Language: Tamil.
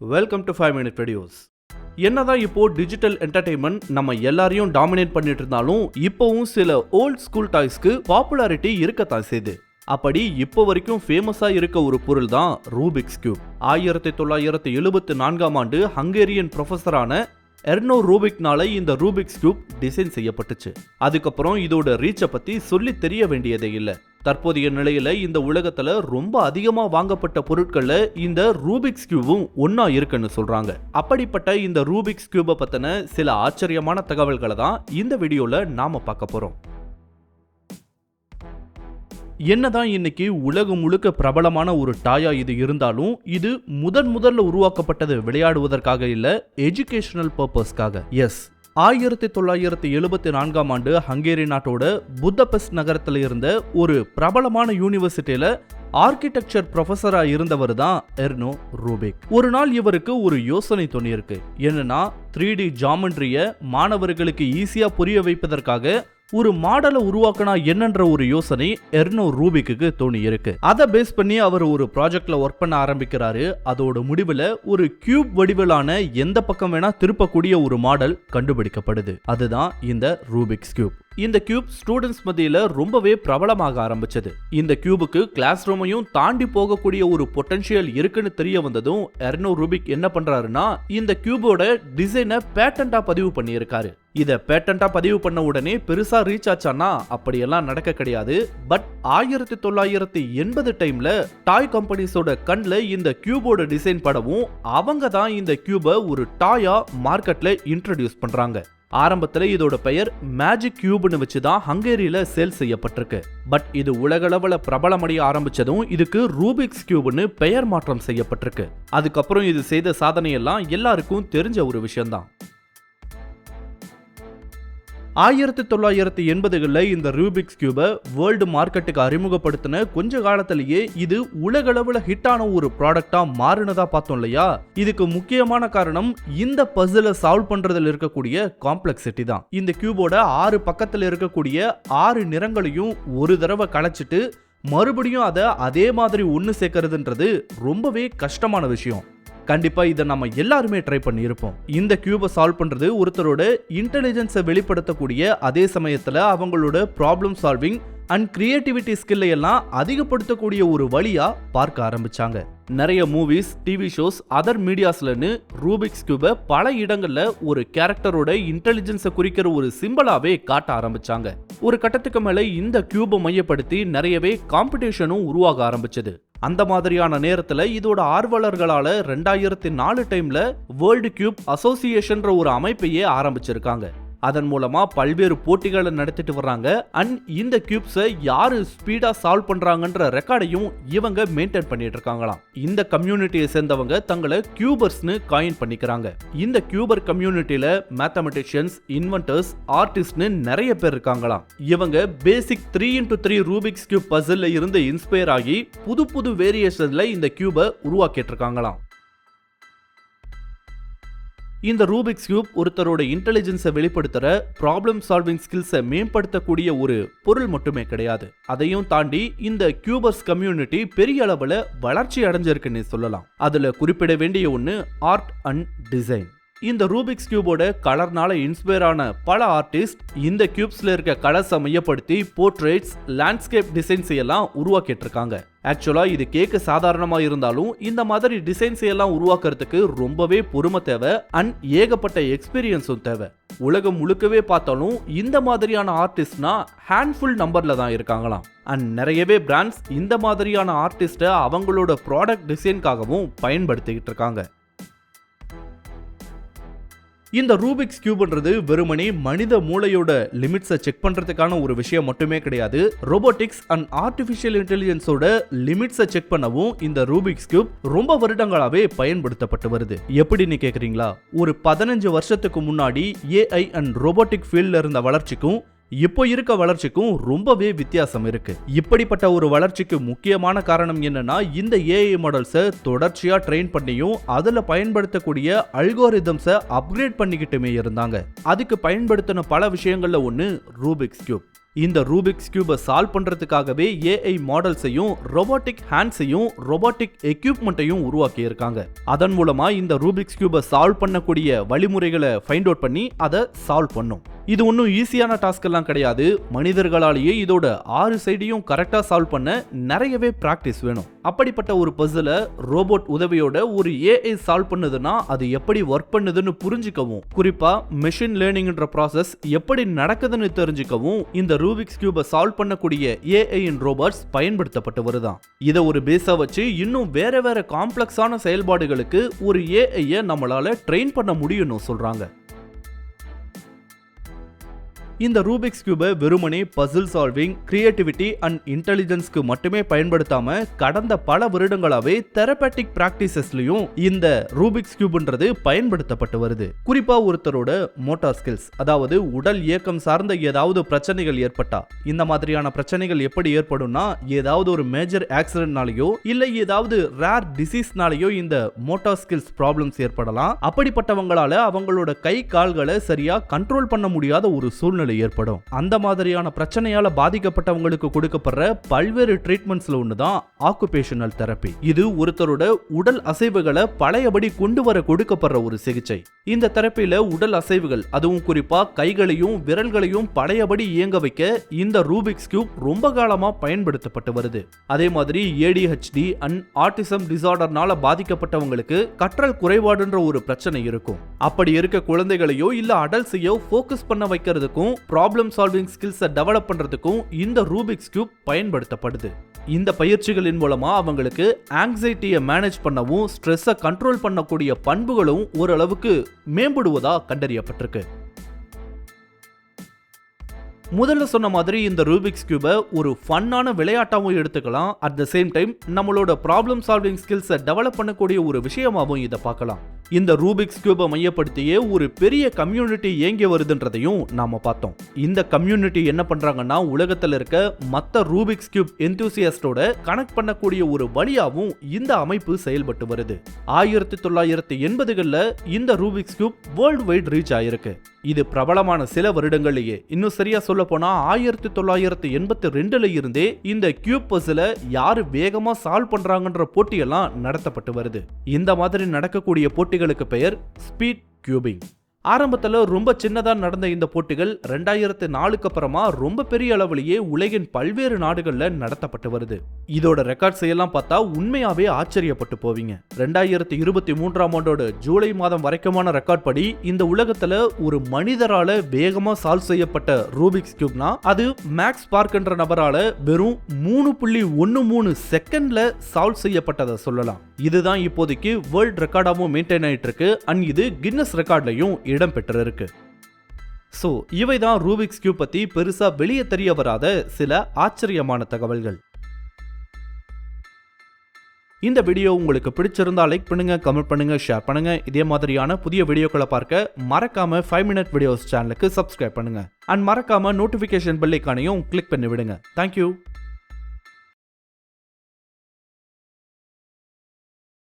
Welcome to five minute videos என்னதான் இப்போ டிஜிட்டல் என்டர்டைன்மெண்ட் நம்ம எல்லாரையும் டாமினேட் பண்ணிட்டு இருந்தாலும் இப்போவும் சில ஓல்ட் ஸ்கூல் டாய்ஸ்க்கு பாப்புலாரிட்டி இருக்கத்தான் செய்து. அப்படி இப்போ வரைக்கும் ஃபேமஸாக இருக்க ஒரு பொருள் தான் ரூபிக்ஸ் கியூப் ஆயிரத்தி தொள்ளாயிரத்தி எழுபத்தி நான்காம் ஆண்டு ஹங்கேரியன் ப்ரொஃபஸரான எர்னோ ரூபிக்னால இந்த ரூபிக்ஸ் கியூப் டிசைன் செய்யப்பட்டுச்சு. அதுக்கப்புறம் இதோட ரீச்சை பற்றி சொல்லி தெரிய வேண்டியதே இல்லை. தற்போதைய நிலையில இந்த உலகத்துல ரொம்ப அதிகமா வாங்கப்பட்ட பொருட்கள்ல இந்த ரூபிக்ஸ் கியூபும் ஒன்னா இருக்குன்னு சொல்றாங்க. அப்படிப்பட்ட இந்த ரூபிக்ஸ் கியூபை பத்தின சில ஆச்சரியமான தகவல்களை தான் இந்த வீடியோல நாம பார்க்க போறோம். என்னதான் இன்னைக்கு உலகம் முழுக்க பிரபலமான ஒரு டாயா இது இருந்தாலும் இது முதன் முதல்ல உருவாக்கப்பட்டது விளையாடுவதற்காக இல்ல எஜுகேஷனல் பர்பஸ்க்காக எஸ் ஆயிரத்தி தொள்ளாயிரத்தி எழுபத்தி நான்காம் ஆண்டு ஹங்கேரி நாட்டோட புத்தபெஸ்ட் நகரத்தில் இருந்த ஒரு பிரபலமான யூனிவர்சிட்டியில ஆர்கிடெக்சர் ப்ரொஃபஸரா இருந்தவர் தான் எர்னோ ரூபிக். ஒரு நாள் இவருக்கு ஒரு யோசனை தோணியிருக்கு. என்னன்னா த்ரீ டி ஜாமெண்ட்ரிய மாணவர்களுக்கு ஈஸியா புரிய வைப்பதற்காக ஒரு மாடலை உருவாக்கினா என்னன்ற ஒரு யோசனை எர்னோ ரூபிக்கு தோணி இருக்கு. அதை பேஸ் பண்ணி அவர் ஒரு ப்ராஜெக்ட்ல ஒர்க் பண்ண ஆரம்பிக்கிறாரு. அதோட முடிவில் ஒரு கியூப் வடிவிலான எந்த பக்கம் வேணா திருப்பக்கூடிய ஒரு மாடல் கண்டுபிடிக்கப்படுது. அதுதான் இந்த ரூபிக்ஸ் கியூப் இந்த கியூப் ஸ்டூடெண்ட்ஸ் மத்தியில் ரொம்பவே பிரபலமாக ஆரம்பிச்சது. இந்த கியூபுக்கு கிளாஸ் ரூமையும் தாண்டி போகக்கூடிய ஒரு பொட்டன்ஷியல் இருக்குன்னு தெரிய வந்ததும் எர்னோ ரூபிக் என்ன பண்றாருன்னா இந்த கியூபோட டிசைனை பேட்டண்டா பதிவு பண்ணியிருக்காரு. இதை பேட்டண்டா பதிவு பண்ண உடனே பெருசா ரீச் ஆச்சானா அப்படியெல்லாம் நடக்க கிடையாது. பட் ஆயிரத்தி தொள்ளாயிரத்தி எண்பது டைம்ல டாய் கம்பெனிஸோட கண்ல இந்த கியூபோட டிசைன் படவும் அவங்க தான் இந்த கியூபை ஒரு டாயா மார்க்கெட்ல இன்ட்ரடியூஸ் பண்றாங்க. ஆரம்பத்தில் இதோட பெயர் மேஜிக் கியூப்னு வச்சு தான் ஹங்கேரியில் சேல் செய்யப்பட்டிருக்கு. பட் இது உலகளவில் பிரபலமடைய ஆரம்பிச்சதும் இதுக்கு ரூபிக்ஸ் கியூப்னு பெயர் மாற்றம் செய்யப்பட்டிருக்கு. அதுக்கப்புறம் இது செய்த சாதனையெல்லாம் எல்லாருக்கும் தெரிஞ்ச ஒரு விஷயம்தான். ஆயிரத்தி தொள்ளாயிரத்தி எண்பதுகளில் இந்த ரூபிக்ஸ் கியூபை வேர்ல்டு மார்க்கெட்டுக்கு அறிமுகப்படுத்தின கொஞ்ச காலத்திலேயே இது உலகளவில் ஹிட்டான ஒரு ப்ராடக்டா மாறினதா பார்த்தோம் இல்லையா? இதுக்கு முக்கியமான காரணம் இந்த பசிலை சால்வ் பண்றதுல இருக்கக்கூடிய காம்ப்ளெக்சிட்டி தான். இந்த கியூபோட ஆறு பக்கத்தில் இருக்கக்கூடிய ஆறு நிறங்களையும் ஒரு தடவை கலைச்சிட்டு மறுபடியும் அதை அதே மாதிரி ஒன்று சேர்க்கறதுன்றது ரொம்பவே கஷ்டமான விஷயம். கண்டிப்பாக இதை நம்ம எல்லாருமே ட்ரை பண்ணியிருப்போம். இந்த கியூபை சால்வ் பண்ணுறது ஒருத்தரோட இன்டெலிஜென்ஸை வெளிப்படுத்தக்கூடிய அதே சமயத்தில் அவங்களோட ப்ராப்ளம் சால்விங் அண்ட் கிரியேட்டிவிட்டி ஸ்கில்லை எல்லாம் அதிகப்படுத்தக்கூடிய ஒரு வழியாக பார்க்க ஆரம்பிச்சாங்க. நிறைய மூவிஸ் டிவி ஷோஸ் அதர் மீடியாஸ்லன்னு ரூபிக்ஸ் கியூபை பல இடங்களில் ஒரு கேரக்டரோட இன்டெலிஜென்ஸை குறிக்கிற ஒரு சிம்பிளாகவே காட்ட ஆரம்பித்தாங்க ஒரு கட்டத்துக்கு மேலே இந்த கியூபை மையப்படுத்தி நிறையவே காம்படிஷனும் உருவாக ஆரம்பிச்சது. அந்த மாதிரியான நேரத்தில் இதோட ஆர்வலர்களால் ரெண்டாயிரத்தி நாலு டைமில் வேர்ல்டு கியூப் அசோசியேஷன்ற ஒரு அமைப்பையே ஆரம்பிச்சிருக்காங்க. அதன் மூலமா பல்வேறு போட்டிகளை நடத்திட்டு வர்றாங்க. அண்ட் இந்த கியூப்ஸை யாரு ஸ்பீடா சால்வ் பண்றாங்கன்ற ரெக்கார்டையும் இவங்க மெயின்டைன் பண்ணிட்டு இருக்காங்களாம். இந்த கம்யூனிட்டியை சேர்ந்தவங்க தங்களை கியூபர்ஸ்னு காயின் பண்ணிக்கிறாங்க. இந்த கியூபர் கம்யூனிட்டியில மேத்தமெட்டிஷியன்ஸ் இன்வென்டர்ஸ் ஆர்டிஸ்ட்னு நிறைய பேர் இருக்காங்களாம். இவங்க basic three into three Rubik's cube puzzle இருந்து இன்ஸ்பயர் ஆகி புது புது வேரியேஷன்ல இந்த கியூபை உருவாக்கிட்டு இருக்காங்களாம். இந்த ரூபிக்ஸ் கியூப் ஒருத்தரோட இன்டெலிஜென்ஸை வெளிப்படுத்துற ப்ராப்ளம் சால்விங் ஸ்கில்ஸை மேம்படுத்தக்கூடிய ஒரு பொருள் மட்டுமே கிடையாது. அதையும் தாண்டி இந்த கியூபர்ஸ் கம்யூனிட்டி பெரிய அளவில் வளர்ச்சி அடைஞ்சிருக்குன்னு சொல்லலாம். அதில் குறிப்பிட வேண்டிய ஒன்று ஆர்ட் அண்ட் டிசைன் இந்த ரூபிக்ஸ் கியூபோட கலர்னால இன்ஸ்பயர் ஆன பல ஆர்டிஸ்ட் இந்த கியூப்ஸ்ல இருக்க கலர்ஸை மையப்படுத்தி போர்ட்ரேட்ஸ் லேண்ட்ஸ்கேப் டிசைன்ஸ் எல்லாம் உருவாக்கிட்டு இருக்காங்க. ஆக்சுவலாக இது கேக்கு சாதாரணமாக இருந்தாலும் இந்த மாதிரி டிசைன்ஸ் எல்லாம் உருவாக்குறதுக்கு ரொம்பவே பொறுமை தேவை அண்ட் ஏகப்பட்ட எக்ஸ்பீரியன்ஸும் தேவை. உலகம் முழுக்கவே பார்த்தாலும் இந்த மாதிரியான ஆர்டிஸ்ட்னா ஹேண்ட்ஃபுல் நம்பரில் தான் இருக்காங்களாம். அண்ட் நிறையவே பிராண்ட்ஸ் இந்த மாதிரியான ஆர்டிஸ்ட்டை அவங்களோட ப்ராடக்ட் டிசைன்காகவும் பயன்படுத்திக்கிட்டு இருக்காங்க. இந்த ரூபிக்ஸ் கியூப்ன்றது வெறுமனே மனித மூளையோட லிமிட்ஸை செக் பண்றதுக்கான ஒரு விஷயம் மட்டுமே கிடையாது. ரோபோட்டிக்ஸ் அண்ட் ஆர்டிஃபிஷியல் இன்டெலிஜென்ஸோட லிமிட்ஸை செக் பண்ணவும் இந்த ரூபிக்ஸ் கியூப் ரொம்ப வருடங்களாவே பயன்படுத்தப்பட்டு வருது. எப்படின்னு கேக்குறீங்களா? ஒரு பதினஞ்சு வருஷத்துக்கு முன்னாடி ஏஐ அண்ட் ரோபோட்டிக் ஃபீல்ட்ல இருந்த வளர்ச்சிக்கும் இப்போ இருக்க வளர்ச்சிக்கும் ரொம்பவே வித்தியாசம் இருக்கு. இப்படிப்பட்ட ஒரு வளர்ச்சிக்கு முக்கியமான காரணம் என்னன்னா இந்த ஏஐ மாடல்ஸை தொடர்ச்சியா ட்ரெயின் பண்ணியும் அதுல பயன்படுத்தக்கூடிய அல்கோரிதம்ஸை அப்கிரேட் பண்ணிக்கிட்டுமே இருந்தாங்க. அதுக்கு பயன்படுத்தின பல விஷயங்கள்ல ஒன்று ரூபிக்ஸ் கியூப் இந்த ரூபிக்ஸ் கியூபை சால்வ் பண்றதுக்காகவே ஏஐ மாடல்ஸையும் ரோபோட்டிக் ஹேண்ட்ஸையும் ரோபோட்டிக் எக்யூப்மெண்ட்டையும் உருவாக்கியிருக்காங்க. அதன் மூலமா இந்த ரூபிக்ஸ் கியூபை சால்வ் பண்ணக்கூடிய வழிமுறைகளை ஃபைண்ட் அவுட் பண்ணி அதை சால்வ் பண்ணும். இது ஒன்றும் ஈஸியான டாஸ்க் எல்லாம் கிடையாது. மனிதர்களாலேயே இதோட ஆறு சைடையும் கரெக்டாக சால்வ் பண்ண நிறையவே ப்ராக்டிஸ் வேணும். அப்படிப்பட்ட ஒரு பஸ்ஸில் ரோபோட் உதவியோட ஒரு ஏஐ சால்வ் பண்ணுதுன்னா அது எப்படி ஒர்க் பண்ணுதுன்னு புரிஞ்சுக்கவும் குறிப்பா மெஷின் லேர்னிங்ன்ற ப்ராசஸ் எப்படி நடக்குதுன்னு தெரிஞ்சுக்கவும் இந்த ரூபிக்ஸ் கியூபை சால்வ் பண்ணக்கூடிய ஏஐஇன் ரோபோட்ஸ் பயன்படுத்தப்பட்டு வருதான் இதை ஒரு பேஸா வச்சு இன்னும் வேற வேற காம்ப்ளெக்ஸான செயல்பாடுகளுக்கு ஒரு ஏஐயை நம்மளால ட்ரெயின் பண்ண முடியும்னு சொல்றாங்க. இந்த ரூபிக்ஸ் கியூபை வெறுமனே பசில் சால்விங் கிரியேட்டிவிட்டி அண்ட் இன்டெலிஜென்ஸ்க்கு மட்டுமே பயன்படுத்தாம கடந்த பல வருடங்களாவே தெரபேட்டிக் பிராக்டிசஸ்லயும் இந்த ரூபிக்ஸ் கியூப்ன்றது பயன்படுத்தப்பட்டு வருது. குறிப்பா ஒருத்தரோட மோட்டார் ஸ்கில்ஸ் அதாவது உடல் இயக்கம் சார்ந்த ஏதாவது பிரச்சனைகள் ஏற்பட்டா இந்த மாதிரியான பிரச்சனைகள் எப்படி ஏற்படும்னா ஏதாவது ஒரு மேஜர் ஆக்சிடென்ட்னாலேயோ இல்ல ஏதாவது ரேர் டிசீஸ்னாலேயோ இந்த மோட்டார் ஸ்கில்ஸ் ப்ராப்ளம்ஸ் ஏற்படலாம். அப்படிப்பட்டவங்களால அவங்களோட கை கால்களை சரியா கண்ட்ரோல் பண்ண முடியாத ஒரு சூழ்நிலை சூழ்நிலை ஏற்படும். அந்த மாதிரியான பிரச்சனையால பாதிக்கப்பட்டவங்களுக்கு கொடுக்கப்படுற பல்வேறு ட்ரீட்மெண்ட்ஸ்ல ஒண்ணுதான் ஆக்குபேஷனல் தெரப்பி இது ஒருத்தரோட உடல் அசைவுகளை பழையபடி கொண்டு வர கொடுக்கப்படுற ஒரு சிகிச்சை. இந்த தெரப்பியில உடல் அசைவுகள் அதுவும் குறிப்பா கைகளையும் விரல்களையும் பழையபடி இயங்க வைக்க இந்த ரூபிக்ஸ் கியூப் ரொம்ப காலமா பயன்படுத்தப்பட்டு வருது. அதே மாதிரி ஏடிஹெச்டி அண்ட் ஆர்டிசம் டிசார்டர்னால பாதிக்கப்பட்டவங்களுக்கு கற்றல் குறைபாடுன்ற ஒரு பிரச்சனை இருக்கும். அப்படி இருக்க குழந்தைகளையோ இல்ல அடல்ட்ஸையோ ஃபோக்கஸ் பண்ண வைக்கிறதுக்கும் ப்ராப்ளம் சால்விங் ஸ்கில்ஸை டெவலப் பண்றதுக்கும் இந்த ரூபிக்ஸ் கியூப் பயன்படுத்தப்படுது. இந்த பயிற்சிகளின் மூலமா அவங்களுக்கு ஆங்ஸைட்டியை மேனேஜ் பண்ணவும் ஸ்ட்ரெஸ்ஸை கண்ட்ரோல் பண்ணக்கூடிய பண்புகளும் ஓரளவுக்கு மேம்படுவதா கண்டறியப்பட்டிருக்கு. முதல்ல சொன்ன மாதிரி இந்த ரூபிக்ஸ் கியூபை ஒரு ஃபன்னான விளையாட்டாவும் எடுத்துக்கலாம். அட் த சேம் டைம் நம்மளோட ப்ராப்ளம் சால்விங் ஸ்கில்ஸை டெவலப் பண்ணக்கூடிய ஒரு விஷயமாகவும் இதை பார்க்கலாம். இந்த ரூபிக்ஸ் கியூபை மையப்படுத்தியே ஒரு பெரிய கம்யூனிட்டி இயங்கி வருதுன்றதையும் நாம பார்த்தோம். இந்த கம்யூனிட்டி என்ன பண்றாங்கன்னா உலகத்தில் இருக்க மற்ற ரூபிக்ஸ் கியூப் எந்தூசியஸ்டோட கனெக்ட் பண்ணக்கூடிய ஒரு வழியாகவும் இந்த அமைப்பு செயல்பட்டு வருது. ஆயிரத்தி தொள்ளாயிரத்தி எண்பதுகளில் இந்த Rubik's cube world wide reach ஆயிருக்கு. இது பிரபலமான சில வருடங்கள்லயே. இன்னும் சரியா சொல்ல போனா ஆயிரத்தி தொள்ளாயிரத்தி எண்பத்தி ரெண்டுல இருந்தே இந்த கியூப் பஸ்ல யாரு வேகமா சால்வ் பண்றாங்கன்ற போட்டியெல்லாம் நடத்தப்பட்டு வருது. இந்த மாதிரி நடக்கக்கூடிய போட்டிகளுக்கு பெயர் ஸ்பீட் கியூபிங் ஆரம்பத்தில் ரொம்ப சின்னதாக நடந்த இந்த போட்டிகள் ரெண்டாயிரத்து நாலுக்கு அப்புறமா ரொம்ப பெரிய அளவிலேயே உலகின் பல்வேறு நாடுகளில் நடத்தப்பட்டு வருது. இதோட ரெக்கார்ட்ஸ் எல்லாம் பார்த்தா உண்மையாவே ஆச்சரியப்பட்டு போவீங்க. ரெண்டாயிரத்தி இருபத்தி மூன்றாம் ஆண்டோட ஜூலை மாதம் வரைக்குமான ரெக்கார்ட் படி இந்த உலகத்துல ஒரு மனிதரால வேகமா சால்வ் செய்யப்பட்ட ரூபிக்ஸ் கியூப்னா அது மேக்ஸ் பார்க்ன்ற நபரால வெறும் மூணு புள்ளி ஒன்னு மூணு செகண்ட்ல சால்வ் செய்யப்பட்டதை சொல்லலாம். இதுதான் இப்போதைக்கு வேர்ல்ட் ரெக்கார்டாகவும் மெயின்டைன் ஆயிட்டு இருக்கு. அண்ட் இது கின்னஸ் ரெக்கார்ட்லையும் இடம் பெற்றிருக்கு ஸோ இவை தான் ரூபிக்ஸ் கியூப் பற்றி பெருசாக வெளியே தெரிய வராத சில ஆச்சரியமான தகவல்கள். இந்த வீடியோ உங்களுக்கு பிடிச்சிருந்தா லைக் பண்ணுங்க கமெண்ட் பண்ணுங்க ஷேர் பண்ணுங்க. இதே மாதிரியான புதிய வீடியோக்களை பார்க்க மறக்காம ஃபைவ் மினிட் வீடியோஸ் சேனலுக்கு சப்ஸ்கிரைப் பண்ணுங்க. அண்ட் மறக்காம நோட்டிஃபிகேஷன் பெல்லைக்கானையும் கிளிக் பண்ணி விடுங்க தேங்க்யூ